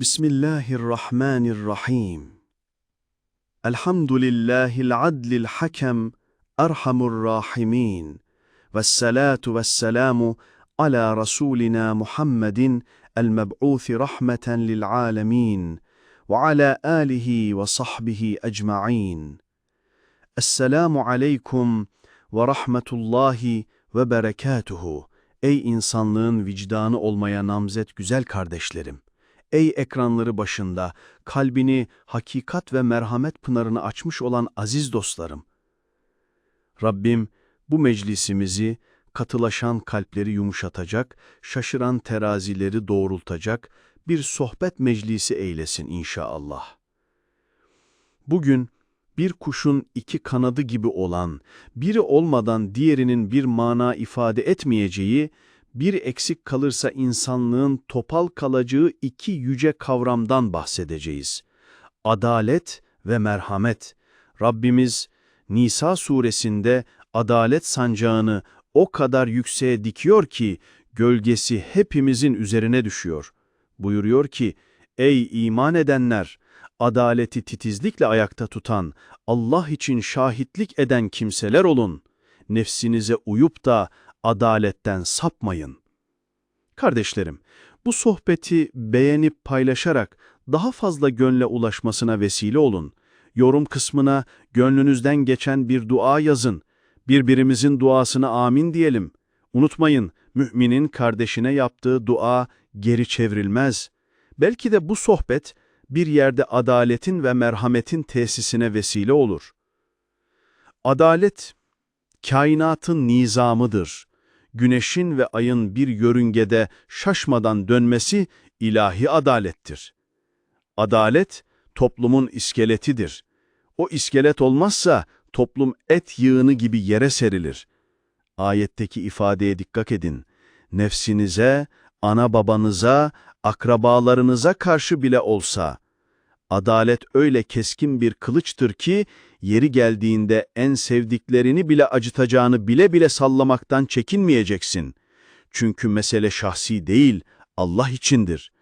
Bismillahirrahmanirrahim. Elhamdülillahil adlil hakem erhamur rahimin. Vessalatu vesselamu ala rasulina Muhammedin el meb'uthi rahmeten lil alemin ve ala alihi ve sahbihi ecma'in. Esselamu aleykum ve rahmetullahi ve berekatuhu. Ey insanlığın vicdanı olmaya namzet güzel kardeşlerim. Ey ekranları başında, kalbini hakikat ve merhamet pınarını açmış olan aziz dostlarım! Rabbim bu meclisimizi katılaşan kalpleri yumuşatacak, şaşıran terazileri doğrultacak bir sohbet meclisi eylesin inşallah. Bugün bir kuşun iki kanadı gibi olan, biri olmadan diğerinin bir mana ifade etmeyeceği, bir eksik kalırsa insanlığın topal kalacağı iki yüce kavramdan bahsedeceğiz. Adalet ve merhamet. Rabbimiz Nisa suresinde adalet sancağını o kadar yükseğe dikiyor ki gölgesi hepimizin üzerine düşüyor. Buyuruyor ki, ey iman edenler! adaleti titizlikle ayakta tutan, Allah için şahitlik eden kimseler olun. Nefsinize uyup da adaletten sapmayın. Kardeşlerim, bu sohbeti beğenip paylaşarak daha fazla gönle ulaşmasına vesile olun. Yorum kısmına gönlünüzden geçen bir dua yazın. Birbirimizin duasına amin diyelim. Unutmayın, müminin kardeşine yaptığı dua geri çevrilmez. Belki de bu sohbet, bir yerde adaletin ve merhametin tesisine vesile olur. Adalet, kainatın nizamıdır. Güneşin ve ayın bir yörüngede şaşmadan dönmesi ilahi adalettir. Adalet, toplumun iskeletidir. O iskelet olmazsa toplum et yığını gibi yere serilir. Ayetteki ifadeye dikkat edin. Nefsinize, ana babanıza, akrabalarınıza karşı bile olsa, adalet öyle keskin bir kılıçtır ki, yeri geldiğinde en sevdiklerini bile acıtacağını bile bile sallamaktan çekinmeyeceksin. Çünkü mesele şahsi değil, Allah içindir.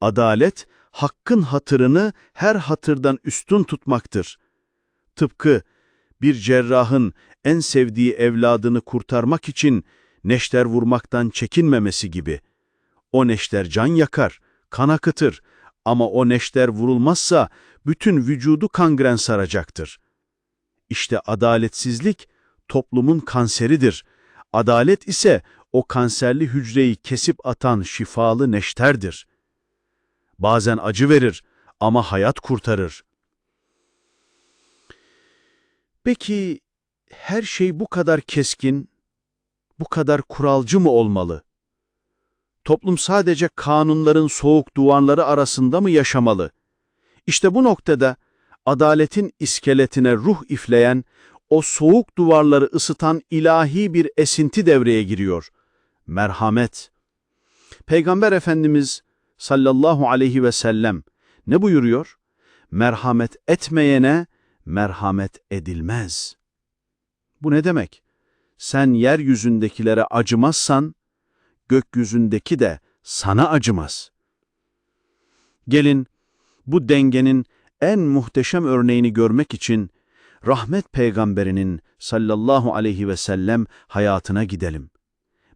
Adalet, hakkın hatırını her hatırdan üstün tutmaktır. Tıpkı bir cerrahın en sevdiği evladını kurtarmak için neşter vurmaktan çekinmemesi gibi. O neşter can yakar, kan akıtır ama o neşter vurulmazsa bütün vücudu kangren saracaktır. İşte adaletsizlik toplumun kanseridir. Adalet ise o kanserli hücreyi kesip atan şifalı neşterdir. Bazen acı verir ama hayat kurtarır. Peki her şey bu kadar keskin, bu kadar kuralcı mı olmalı? Toplum sadece kanunların soğuk duvarları arasında mı yaşamalı? İşte bu noktada adaletin iskeletine ruh ifleyen, o soğuk duvarları ısıtan ilahi bir esinti devreye giriyor. Merhamet. Peygamber Efendimiz sallallahu aleyhi ve sellem ne buyuruyor? Merhamet etmeyene merhamet edilmez. Bu ne demek? Sen yeryüzündekilere acımazsan, gökyüzündeki de sana acımaz. Gelin, bu dengenin en muhteşem örneğini görmek için rahmet peygamberinin sallallahu aleyhi ve sellem hayatına gidelim.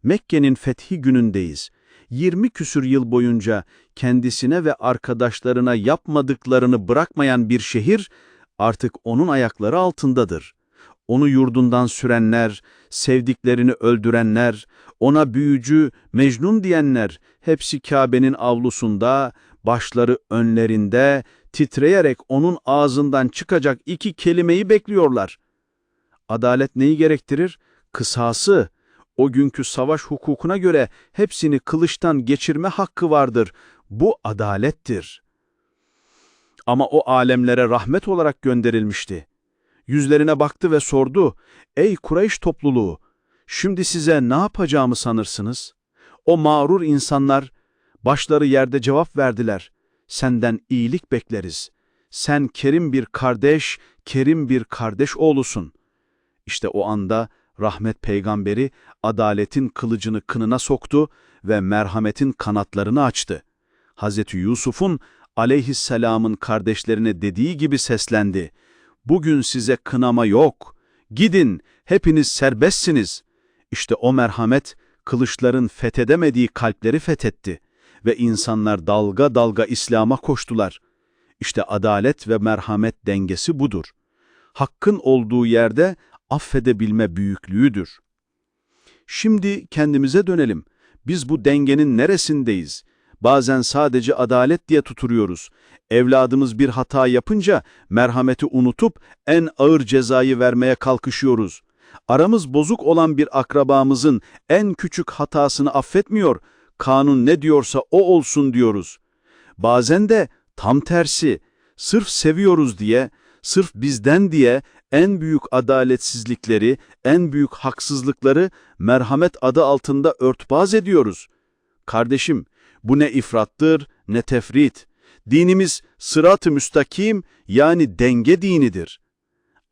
Mekke'nin fethi günündeyiz. 20 küsür yıl boyunca kendisine ve arkadaşlarına yapmadıklarını bırakmayan bir şehir artık onun ayakları altındadır. Onu yurdundan sürenler, sevdiklerini öldürenler, ona büyücü, mecnun diyenler hepsi Kabe'nin avlusunda, başları önlerinde, titreyerek onun ağzından çıkacak iki kelimeyi bekliyorlar. Adalet neyi gerektirir? Kısası. O günkü savaş hukukuna göre hepsini kılıçtan geçirme hakkı vardır. Bu adalettir. Ama o alemlere rahmet olarak gönderilmişti. Yüzlerine baktı ve sordu, ''Ey Kureyş topluluğu, şimdi size ne yapacağımı sanırsınız?'' O mağrur insanlar başları yerde cevap verdiler, ''Senden iyilik bekleriz. Sen kerim bir kardeş, kerim bir kardeş oğlusun.'' İşte o anda rahmet peygamberi adaletin kılıcını kınına soktu ve merhametin kanatlarını açtı. Hz. Yusuf'un aleyhisselamın kardeşlerine dediği gibi seslendi. Bugün size kınama yok. Gidin, hepiniz serbestsiniz. İşte o merhamet, kılıçların fethedemediği kalpleri fethetti ve insanlar dalga dalga İslam'a koştular. İşte adalet ve merhamet dengesi budur. Hakkın olduğu yerde affedebilme büyüklüğüdür. Şimdi kendimize dönelim. Biz bu dengenin neresindeyiz? Bazen sadece adalet diye tuturuyoruz. Evladımız bir hata yapınca merhameti unutup en ağır cezayı vermeye kalkışıyoruz. Aramız bozuk olan bir akrabamızın en küçük hatasını affetmiyor, kanun ne diyorsa o olsun diyoruz. Bazen de tam tersi, sırf seviyoruz diye, sırf bizden diye en büyük adaletsizlikleri, en büyük haksızlıkları merhamet adı altında örtbaz ediyoruz. Kardeşim, bu ne ifrattır ne tefrit. Dinimiz sırat-ı müstakim yani denge dinidir.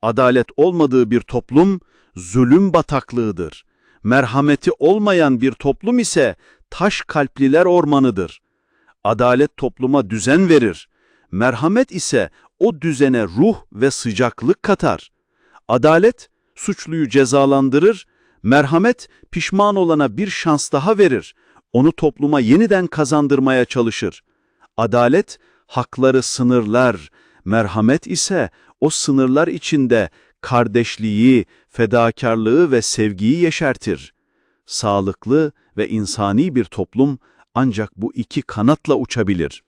Adalet olmadığı bir toplum zulüm bataklığıdır. Merhameti olmayan bir toplum ise taş kalpliler ormanıdır. Adalet topluma düzen verir. Merhamet ise o düzene ruh ve sıcaklık katar. Adalet suçluyu cezalandırır, merhamet pişman olana bir şans daha verir. Onu topluma yeniden kazandırmaya çalışır. Adalet hakları sınırlar, merhamet ise o sınırlar içinde kardeşliği, fedakarlığı ve sevgiyi yeşertir. Sağlıklı ve insani bir toplum ancak bu iki kanatla uçabilir.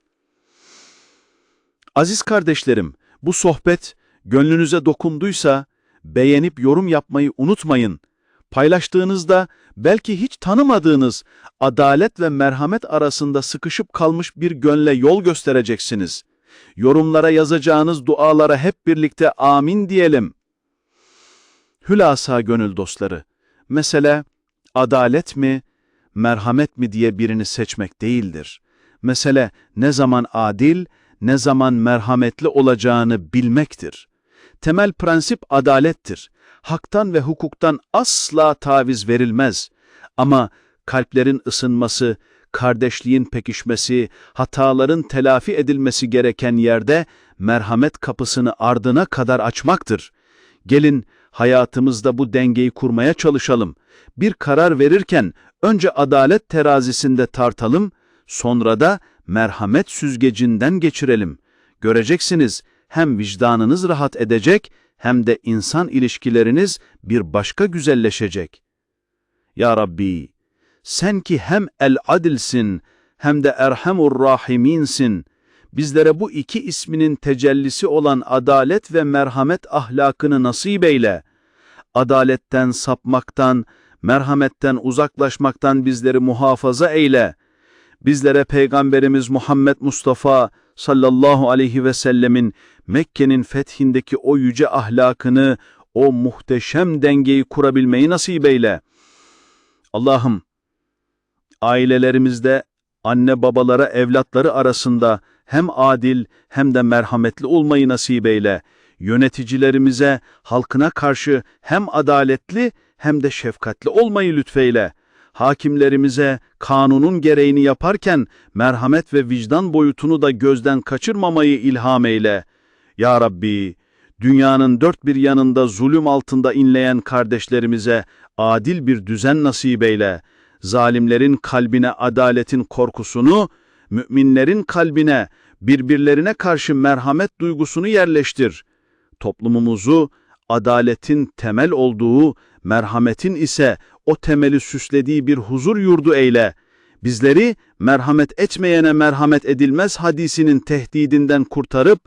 Aziz kardeşlerim, bu sohbet gönlünüze dokunduysa beğenip yorum yapmayı unutmayın. Paylaştığınızda belki hiç tanımadığınız adalet ve merhamet arasında sıkışıp kalmış bir gönle yol göstereceksiniz. Yorumlara yazacağınız dualara hep birlikte amin diyelim. Hülasa gönül dostları, mesele adalet mi, merhamet mi diye birini seçmek değildir. Mesele ne zaman adil, ne zaman merhametli olacağını bilmektir. Temel prensip adalettir. Haktan ve hukuktan asla taviz verilmez. Ama kalplerin ısınması, kardeşliğin pekişmesi, hataların telafi edilmesi gereken yerde merhamet kapısını ardına kadar açmaktır. Gelin hayatımızda bu dengeyi kurmaya çalışalım. Bir karar verirken önce adalet terazisinde tartalım, sonra da merhamet süzgecinden geçirelim. Göreceksiniz hem vicdanınız rahat edecek hem de insan ilişkileriniz bir başka güzelleşecek. Ya Rabbi, sen ki hem el-adilsin hem de erhamur rahiminsin. Bizlere bu iki isminin tecellisi olan adalet ve merhamet ahlakını nasip eyle. Adaletten sapmaktan, merhametten uzaklaşmaktan bizleri muhafaza eyle. Bizlere Peygamberimiz Muhammed Mustafa sallallahu aleyhi ve sellemin Mekke'nin fethindeki o yüce ahlakını, o muhteşem dengeyi kurabilmeyi nasip eyle. Allah'ım, ailelerimizde anne babalara evlatları arasında hem adil hem de merhametli olmayı nasip eyle. Yöneticilerimize, halkına karşı hem adaletli hem de şefkatli olmayı lütfeyle. Hakimlerimize kanunun gereğini yaparken merhamet ve vicdan boyutunu da gözden kaçırmamayı ilham eyle. Ya Rabbi, dünyanın dört bir yanında zulüm altında inleyen kardeşlerimize adil bir düzen nasip eyle. Zalimlerin kalbine adaletin korkusunu, müminlerin kalbine birbirlerine karşı merhamet duygusunu yerleştir. Toplumumuzu adaletin temel olduğu, merhametin ise o temeli süslediği bir huzur yurdu eyle. Bizleri merhamet etmeyene merhamet edilmez hadisinin tehdidinden kurtarıp,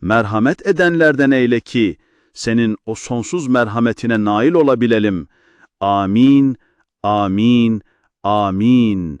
merhamet edenlerden eyle ki, senin o sonsuz merhametine nail olabilelim. Amin, amin, amin.